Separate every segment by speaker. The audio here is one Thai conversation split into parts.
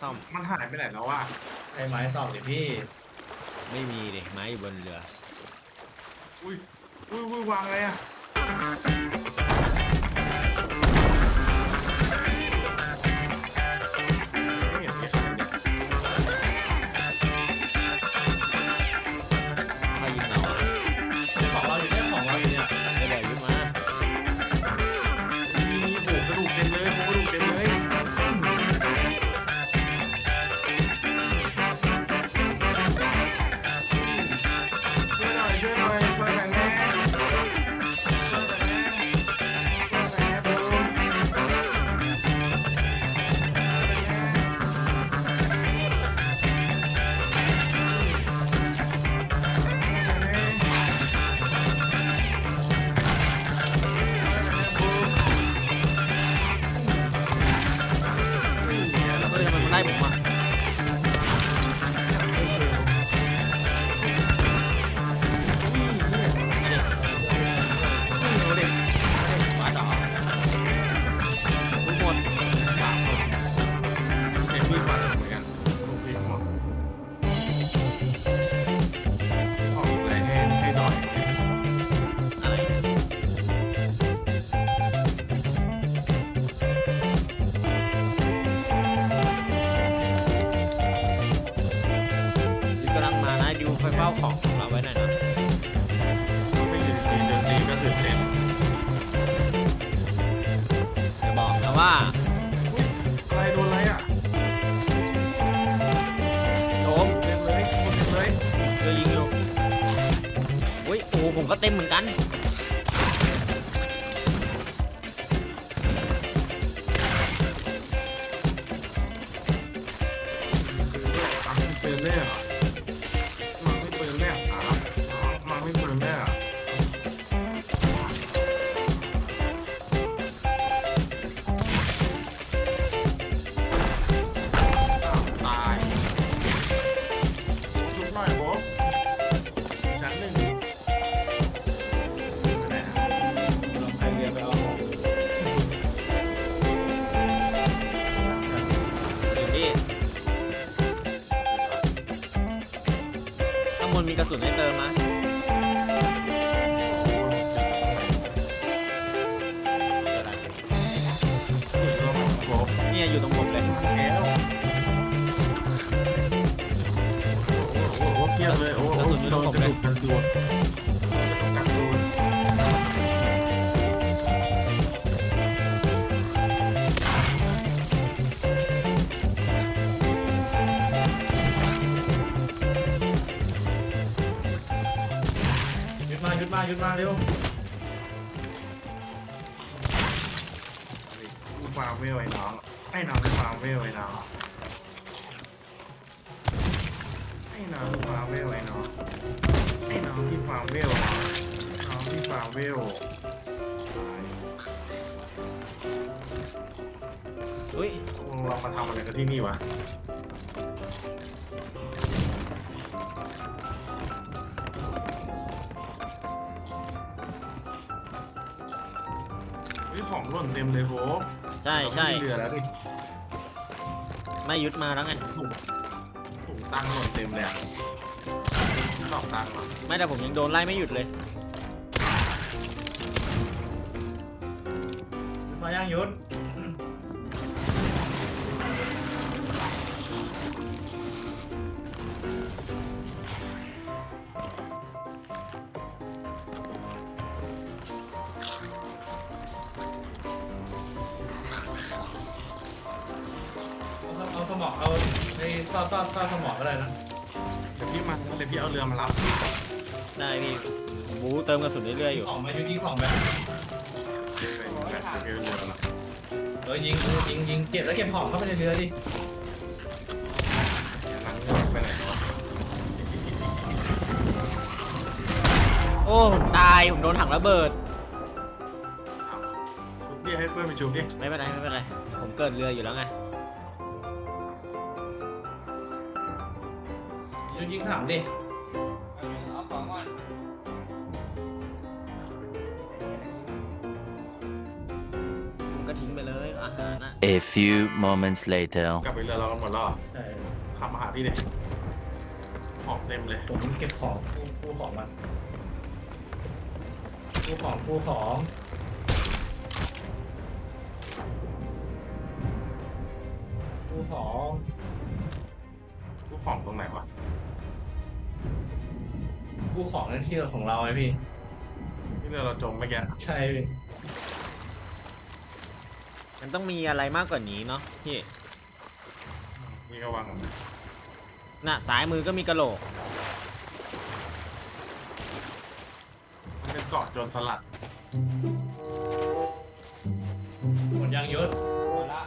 Speaker 1: ซ่อม
Speaker 2: มันหายไปไหนแล้ววะ
Speaker 3: ไอ้ไม้สอบดิพี่
Speaker 1: ไม่มีดิไม้อยู่บนเรือ
Speaker 2: อุ้ยอุ้ยอุ้ยวางอะไรอะ ว่า
Speaker 1: อะ
Speaker 2: ไรโดนอะไรอะ
Speaker 1: โดม
Speaker 2: เต็มเลยคนเต็มเลย
Speaker 1: เจอยิงอยู่อุ้ยโอ้โหผมก็เต็มเหมือนกัน
Speaker 2: ยึด
Speaker 3: มายึดมายึดมาเร็ว
Speaker 2: กูฟาร์มเวลไอ้น้องไอ้น้องฟาร์มเวลไอ้น้องไอ้น้องฟาร์มเวลไอ้น้องไอ้น้องที่ฟาร์มเวลน้องที่ฟาร์มเวล
Speaker 1: อุ้ย
Speaker 2: เรามาทำอะไรกันที่นี่วะ ของหล่นเต็มเลยโห
Speaker 1: ใช่ใช่
Speaker 2: เราไม่มีเรือแล้วดิ
Speaker 1: ไม่ยึดมาแล้วไง
Speaker 2: ถุงถุงตังค์หล่นเต็มเลยอะดอกตังค์เหรอ
Speaker 1: ไม่แต่ผมยังโดนไล่ไม่หยุดเลย
Speaker 3: ยึดมาย่างยุด มองเอาไอ้ซ่อซ่อซ่อสมองก็ได้นะ
Speaker 2: เดี๋ยวพี่มาเดี๋ยวพี่เอาเรือมารับ
Speaker 1: ได้พี่ผมบูเติมกระสุนเรื่อยๆอยู่
Speaker 3: ของมายิงของแบบ
Speaker 2: ไปแบบเดี๋ยวพี่เอาเรือมารับ
Speaker 3: เออยิงยิงยิงเก็บแล้วเก็บของเข้าไปในเรือดิ
Speaker 2: หลังเรือไปไหนวะ
Speaker 1: โอ้ผมตาย ผมโดนถังระเบิด
Speaker 2: อ้าวชุบดิให้เพื่อนไปชุบดิ
Speaker 1: ไม่เป็นไรไม่เป็นไร ผมเกิดเรืออยู่แล้วไง
Speaker 3: ยิงยิงถังดิ
Speaker 4: เอาของก่อน
Speaker 1: คุณก็ทิ้งไปเลยอาหารน่ะ
Speaker 5: A few moments later.
Speaker 2: กลับไปเรือเรากันหมดแล้วเหรอ
Speaker 3: ใช่
Speaker 2: ขับมาหาพี่เลยของเต็มเลย
Speaker 3: ผมเก็บของกู้กู้ของมันกู้ของกู้ของกู้ของ
Speaker 2: ทุกของตรงไหนวะ
Speaker 3: กู้ของในที่ของเราไงพี่
Speaker 2: ที่เรือเราจมเมื่อกี้
Speaker 3: ใช่พี่
Speaker 1: มันต้องมีอะไรมากกว่านี้เนาะพี่
Speaker 2: นี่ก็วาง
Speaker 1: น่ะซ้ายมือก็มีกระโหลก
Speaker 2: มันเป็นเกาะโจรสลัด
Speaker 3: หมดยางยศ
Speaker 4: หมดละ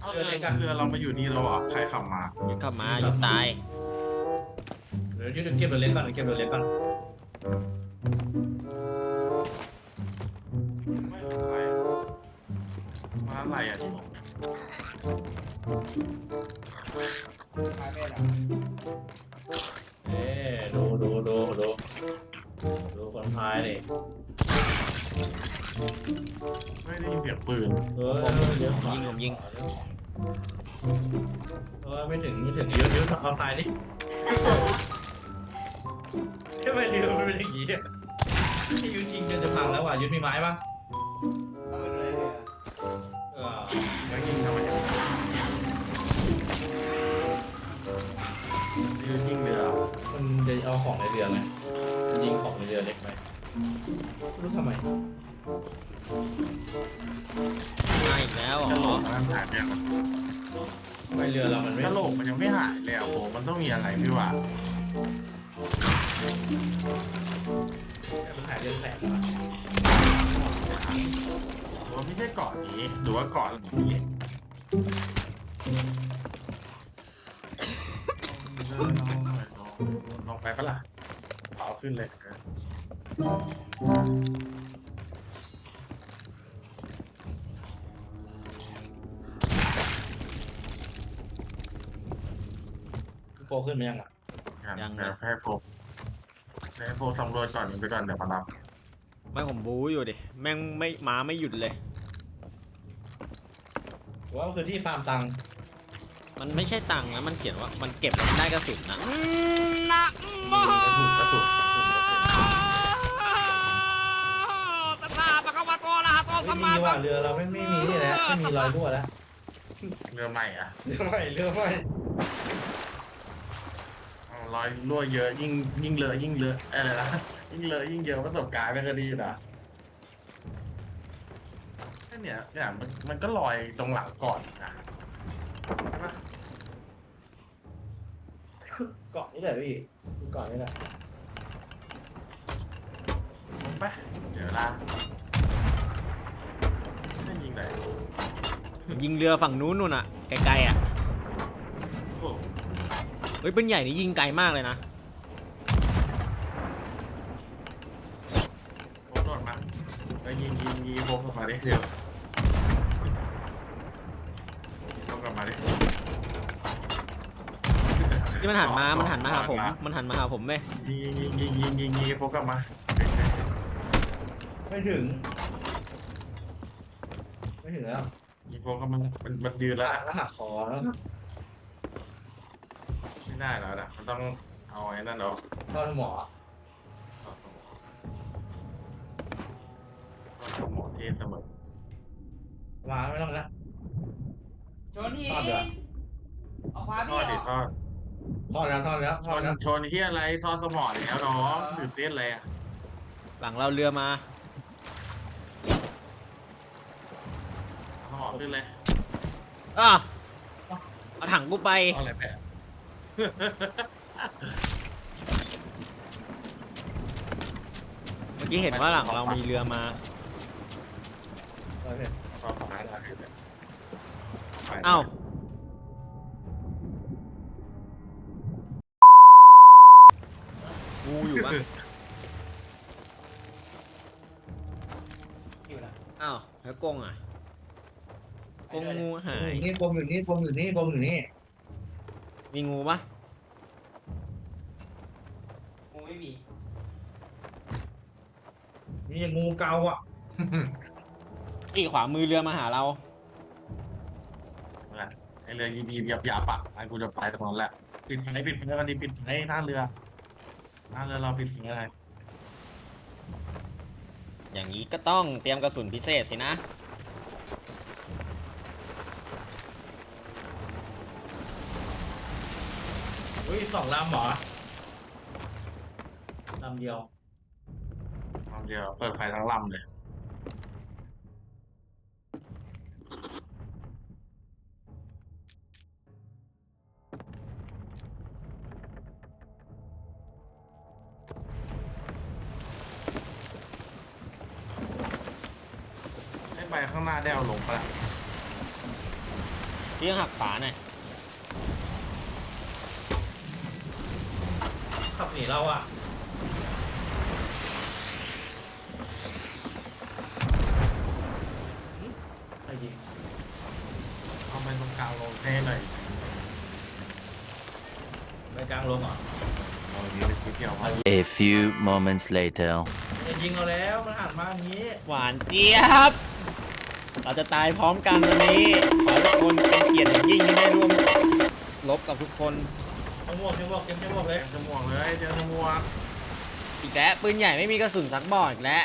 Speaker 2: เอาเรือเรือเรามาอยู่นี่แล้วเหรอใครขับมา
Speaker 1: ยึดเข้ามายึดตาย
Speaker 3: เดี๋ยวยึดเก็บเรือเล็กก่อนเก็บเรือเล็กก่อน
Speaker 2: ไม่อะไรมาอะไรอะที่
Speaker 4: ขายเป็นอะ
Speaker 3: เอ๊ดูดูดูดูดูคนพายนี่
Speaker 2: ไม่ได้ยินเสียงปืน
Speaker 3: เออเดี๋ยว
Speaker 1: ผมยิงผมยิง
Speaker 3: เออไม่ถึงไม่ถึงยึดยึดเอาพายดิ ไม้ปะ
Speaker 4: เอาไปเลยเอ
Speaker 3: อ
Speaker 2: ยิงทำไมยืนยิงเรือ
Speaker 3: มันจะเอาของในเรือไงยิงของในเรือเล็กไหมรู้ทำไม
Speaker 1: มาอีกแล้วเหร
Speaker 2: กระโหล
Speaker 1: อก
Speaker 2: มันหายไปยัง
Speaker 3: ทำไมเรือเรามันไม่
Speaker 2: กระโหลกมันยังไม่หายเลยอะโหมันต้องมีอะไรพี่วะ
Speaker 3: เกาะ
Speaker 2: นี้หรือว่าเกาะหลังนี้ลองไปปะล่ะเอาขึ้นเลย
Speaker 3: โฟขึ้นไหมยังอะ
Speaker 2: ยังเดี๋ยวให้โฟกให้โฟสำรวจก่อนไปก่อนเดี๋ยวมารับ
Speaker 1: ไม่ผมบู๊อยู่ดิ แม่งไม่มาไม่หยุดเลย
Speaker 3: ว่าคือที่ฟาร์มตังค์
Speaker 1: มันไม่ใช่ตังค์นะมันเขียนว่ามันเก็บได้กระสุนนะ
Speaker 2: ถูกกระสุน
Speaker 3: ไม่มีว่ะเรือเราไม่ไม่มีนี่แหละไม่มีรอยรั่วแล้ว
Speaker 2: เรือใหม่อะ
Speaker 3: เรือใหม่เรือใหม่
Speaker 2: เอารอยรั่วเยอะยิ่งยิ่งเลอะยิ่งเลอะอะไรนะยิ่งเลอะยิ่งเยอะประสบการณ์มันก็ดีนะแค่ เนี้ยเนี่ยมันมันก็ลอยตรงหลังก่อนนะใช่ปะ
Speaker 3: เกาะนี่แหละพี่เกาะนี่แหละ
Speaker 2: ลงไปเดี๋ยวลาไม่ยิงไหน
Speaker 1: ยิงเรือฝั่งนู้นนู่นอะไกลๆอะ
Speaker 2: โอ้
Speaker 1: เฮ้ยเป็นใหญ่นี่ยิงไกลมากเลยนะ
Speaker 2: ผมโดดมาแล้วยิงยิงยิงผมกลับมาดิเดี๋ยวต้องกลับมาดิ
Speaker 1: นี่มันหันมา มันหันมาหาผม มันหันมาหาผมเว้ย
Speaker 2: ยิงยิงยิงยิงยิงยิงยิงโฟกัสมา
Speaker 3: ไม่ถึง ไม่ถึงแล้ว
Speaker 2: ยิงโฟกัสมามันมันยืนแล้ว
Speaker 3: หักแล้วหักคอแล้ว
Speaker 2: ไม่ได้แล้วนะมันต้องเอาไอ้นั่นเนาะ
Speaker 3: เข้าสมอ
Speaker 2: ต้องหมอเทเสมอ
Speaker 3: มาไม่ต้องแล้ว
Speaker 4: ชนหิน
Speaker 3: ทอดเหรอ
Speaker 4: เอาขวา
Speaker 2: ท
Speaker 4: พี่
Speaker 2: อด
Speaker 4: อ
Speaker 2: ดิ
Speaker 4: อก
Speaker 2: ทอด
Speaker 3: ทอดแล้วทอดแล้ว
Speaker 2: ช
Speaker 3: ทอด
Speaker 2: น
Speaker 3: แล้ว
Speaker 2: ชนที่อะไรทอดสมอแล้วน้องตื่นเต้นเลยอะ
Speaker 1: หลังเราเรือมา
Speaker 2: สมอขึ้นเลย
Speaker 1: อะเอาถังกูไป
Speaker 2: เอาอะไรแปะ
Speaker 1: เมื่อกี้เห็นว่าหลังเรามีเรือมา
Speaker 3: เอาเถอะ
Speaker 2: เอาฝาอะไรขึ้นเลยไป
Speaker 1: เอ้า งูอยู่ปะ
Speaker 4: อยู่นะ
Speaker 1: อ้าวแล้วกรงอะกรงงูหาย
Speaker 3: นี่ปมอยู่นี่ปมอยู่นี่ปมอยู่นี่
Speaker 1: มีงูปะ
Speaker 4: กูไม่มี
Speaker 3: นี่งูเกาอะ
Speaker 1: อีกขวามือเรือมาหาเรา
Speaker 2: ไอเรือยีบีหยับหยับอะไอกูจะไปตรงนั้นแหละปิดไฟปิดไฟวันนี้ปิดไฟหน้าเรือ หน้าเรือเราปิดไฟอะไร
Speaker 1: อย่างนี้ก็ต้องเตรียมกระสุนพิเศษสินะ
Speaker 3: อุ้ยสองลำเหรอลำเดียว
Speaker 2: ลำเดียวเปิดไฟทั้งลำเลย
Speaker 1: ที่หักฝาหน่อย
Speaker 3: ขับหนีเราอะไอ้ยิง
Speaker 2: เอาไปตรงกลางลงเท่หน่อย
Speaker 3: ไปกลางลงเหรอ
Speaker 2: เอาดีไปเกี่ยวพอ
Speaker 5: A few moments later.
Speaker 3: จะยิงเราแล้วมันหันมาอย่างนี้
Speaker 1: หวานเจี๊ยบ เราจะตายพร้อมกันวันนี้ ขอให้ทุกคนเป็นเกียรติอย่างยิ่งที่ได้ร่วมรบกับทุกคน
Speaker 3: เอาหมวกเต็มหมวกเต็มหมวกเลย
Speaker 2: เจอจมูกเลยเจอจมูก
Speaker 1: อีกแล้วปืนใหญ่ไม่มีกระสุนสักบอกอีกแล้ว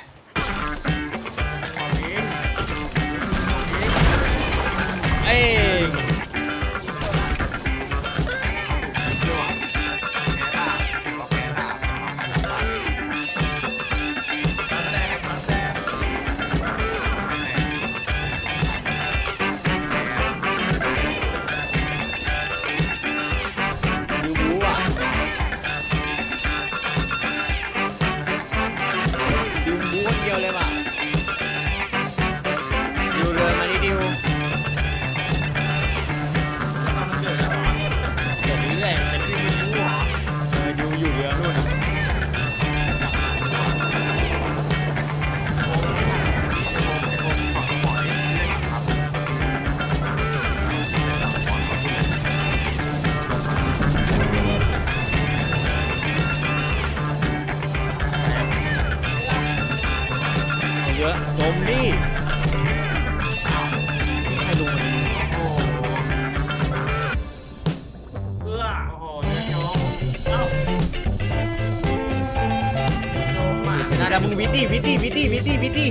Speaker 2: อะ
Speaker 1: นาดามึงวิดดิวิดดิวิดดิวิดดิวิดดิ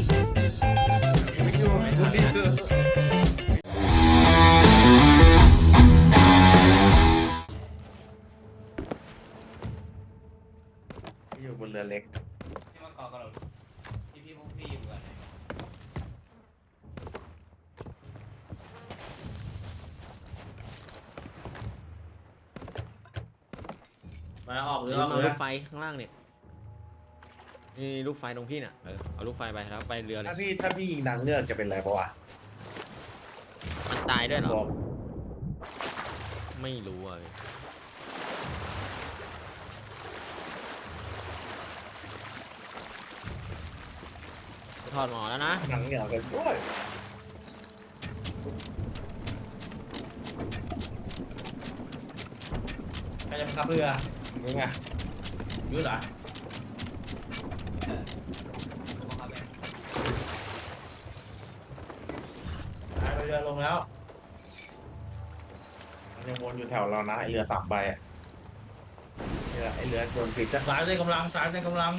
Speaker 2: ไม่อยู่ไม่อยู่นี่คืออยู่บนเรือเล็ก
Speaker 4: ที่มาเกาะกับเราที่พี่พวกพี่อยู่กันเนี่ย
Speaker 3: มาออกเรือ
Speaker 1: เอา
Speaker 3: ออกเรื
Speaker 1: ลู
Speaker 3: อก
Speaker 1: ไฟข้างล่างเนี่ย นี่ลูกไฟตรงพี่น่ะเออเอาลูกไฟไปแล้วไปเรือเลย
Speaker 2: ถ้าพี่ถ้าพี่ยิงนางเงือกจะเป็นไรปะวะ
Speaker 1: มันตายด้วยเหรอ
Speaker 2: บอก
Speaker 1: ไม่รู้อะถอดหมอแล้วนะ
Speaker 2: นางเงือกกันด้วย
Speaker 3: ใครจะมาขับเรือ
Speaker 2: มึงอะ
Speaker 3: ยืดเหรอ
Speaker 4: เออผมบอกเขาไป
Speaker 3: ตายเรือลงแล้ว
Speaker 2: มันยังวนอยู่แถวเรานะไอเรือสามใบอะเรือไอเรือโดนติดจะ
Speaker 3: สายเส้กำลังสายเส้กำลัง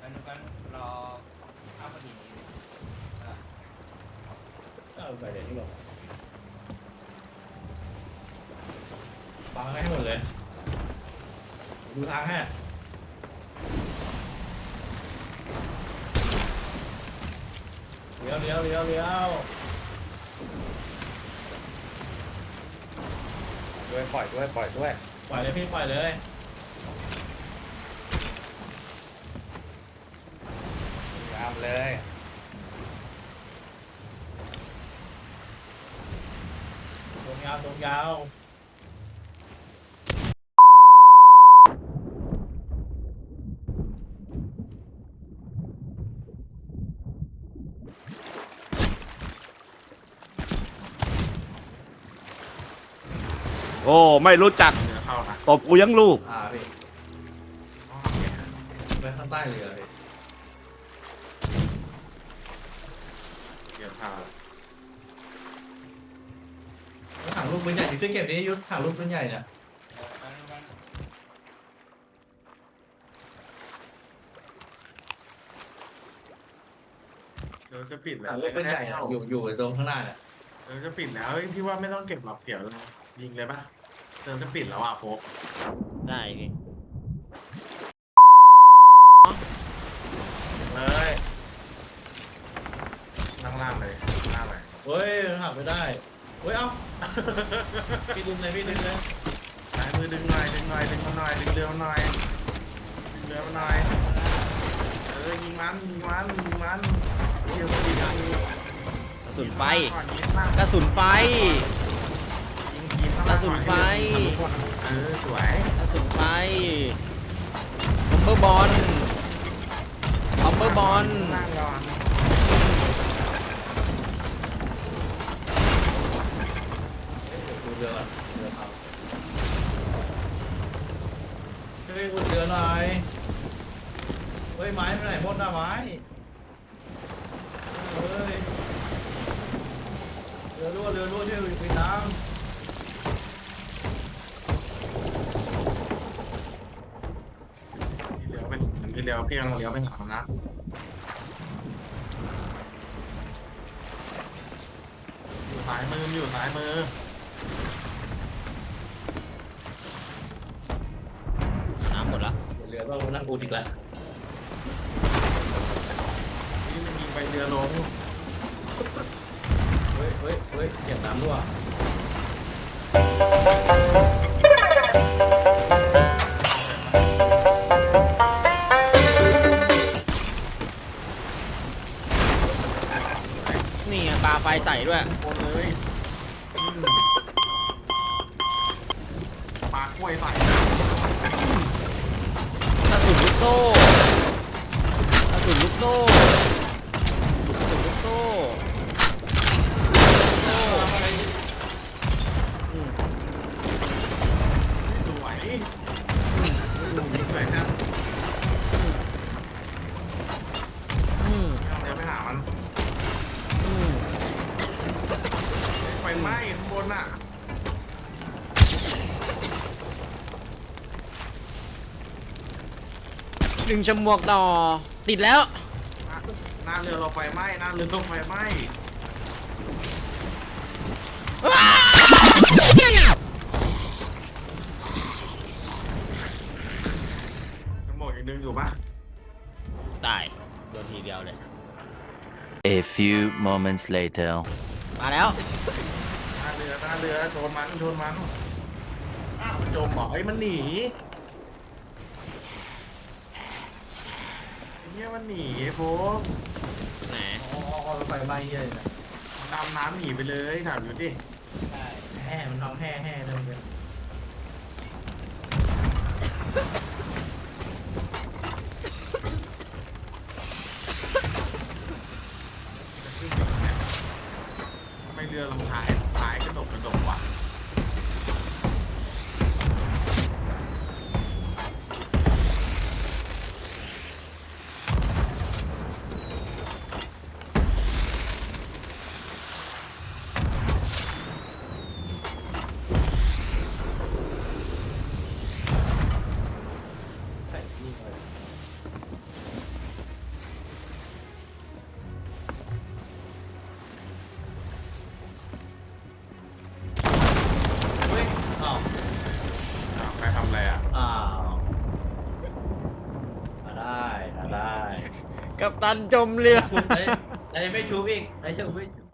Speaker 4: กันกันรอข้าวพอดีเออ
Speaker 3: ไปเดี๋ยวนี้บอกฟังให้หมดเลย ดูทางให้ เลี้ยวเลี้ยวเลี้ยวเลี้ยว
Speaker 2: ด้วยปล่อยด้วยปล่อยด้วย
Speaker 3: ปล่อยเลยพี่ปล่อยเลย
Speaker 2: งามเลย
Speaker 3: ตรงยาวตรงยาว
Speaker 6: โอ้ไม่รู้จัก
Speaker 2: เรือเข้านะ
Speaker 6: ตบกูยังลูก
Speaker 3: อ่าพี่
Speaker 2: ต้องทำไง
Speaker 3: ไปข้างใต้เรือพี่
Speaker 2: อ่า
Speaker 3: ถังลูกปืนใหญ่ที่ช่วยเก็บดิยุทธถังลูกปืนใหญ่เนี่ย
Speaker 2: เดี๋ยวจะปิดแล้
Speaker 3: ถั
Speaker 2: ว
Speaker 3: งลูกปืนใหญ่อะอยู่อยู่ตรงข้างหน้าเนี่ย
Speaker 2: เดี๋ยวจะปิดแล้วเฮ้ยพี่ว่าไม่ต้องเก็บหรอกเสียวเลยยิงเลยปะ เติมจะปิดแล้วอะโฟก
Speaker 1: ได้พี่
Speaker 2: เลยล่างล่างๆเลยล่างเลย
Speaker 3: เฮ้ยหักไม่ได้ เฮ้ย เอ้า พี่ดึงเลยพี่ดึงเลย
Speaker 2: สายมือดึงหน่อยดึงหน่อยดึงมันหน่อยดึงเรือมันหน่อยดึงเรือมันหน่อยเออยิงมันยิงมันยิงมันเดี๋ยวมันยิง
Speaker 1: กระสุนไฟ
Speaker 2: ก่อนยิงมาก
Speaker 1: กระสุนไฟ
Speaker 2: ยิงยิงข้าง
Speaker 1: กระสุนไฟ
Speaker 2: เออสวย
Speaker 1: กระสุนไฟบอมเบอร์บอลบอมเบอร์บอล
Speaker 2: ล่างก่อน
Speaker 3: ดูเรือก่อนเรือเขาช่วยอุดเรือหน่อยเฮ้ยไม้ไปไหนหมดนะไม้เฮ้ยเรือรั่วเรือรั่วช่วยปิดน้
Speaker 2: ที่ เลี้ยวพี่ยังเลี้ยวไปหามันนะอยู่ซ้ายมือมันอยู่ซ้ายมือ
Speaker 1: น้ำหมดละำ
Speaker 3: เรือต้องนั่งอุดอีกแล้ว
Speaker 2: นี่มันยิงไปเรือลง
Speaker 3: เฮ้ยเฮ้ยเฮ้ยเสียงน้ำรั่ว
Speaker 1: นี่ ปลาไฟใส่ด้วย
Speaker 2: โคนเลยอืมปลากล้วยใส่นะ
Speaker 1: กระสุนลูกโซ่กระสุนลูกโซ่กระสุนลูกโซ่
Speaker 2: ดึง
Speaker 1: ฉมวกต่อ ติดแล้ว
Speaker 2: หน้าเรือเราไฟไหม้หน้าเรือเราไฟไหม้จะหมดยังดึงอยู่ปะ
Speaker 1: ตาย โดนทีเดียวเลย
Speaker 5: A few moments later.
Speaker 1: มาแล้ว
Speaker 2: หน้าเรือหน้าเรือโดนมันโดนมันอ้าวมันจมเหรอไอ้ยมันหนีไอ้ เนี่ยมันหนีไอ้โฟก
Speaker 1: ไหน
Speaker 3: อ๋ออ๋อรถไฟไหม้เหี้ยเลย
Speaker 2: มันดำน้ำหนีไปเลยถามอยู่ดิ
Speaker 3: แห่มันทำแห่แห่เลยมันเป็น
Speaker 1: ตันจมเรือ
Speaker 3: คุณไอ้ไอ้ไม่ชูอีกไอ้ชูบไม่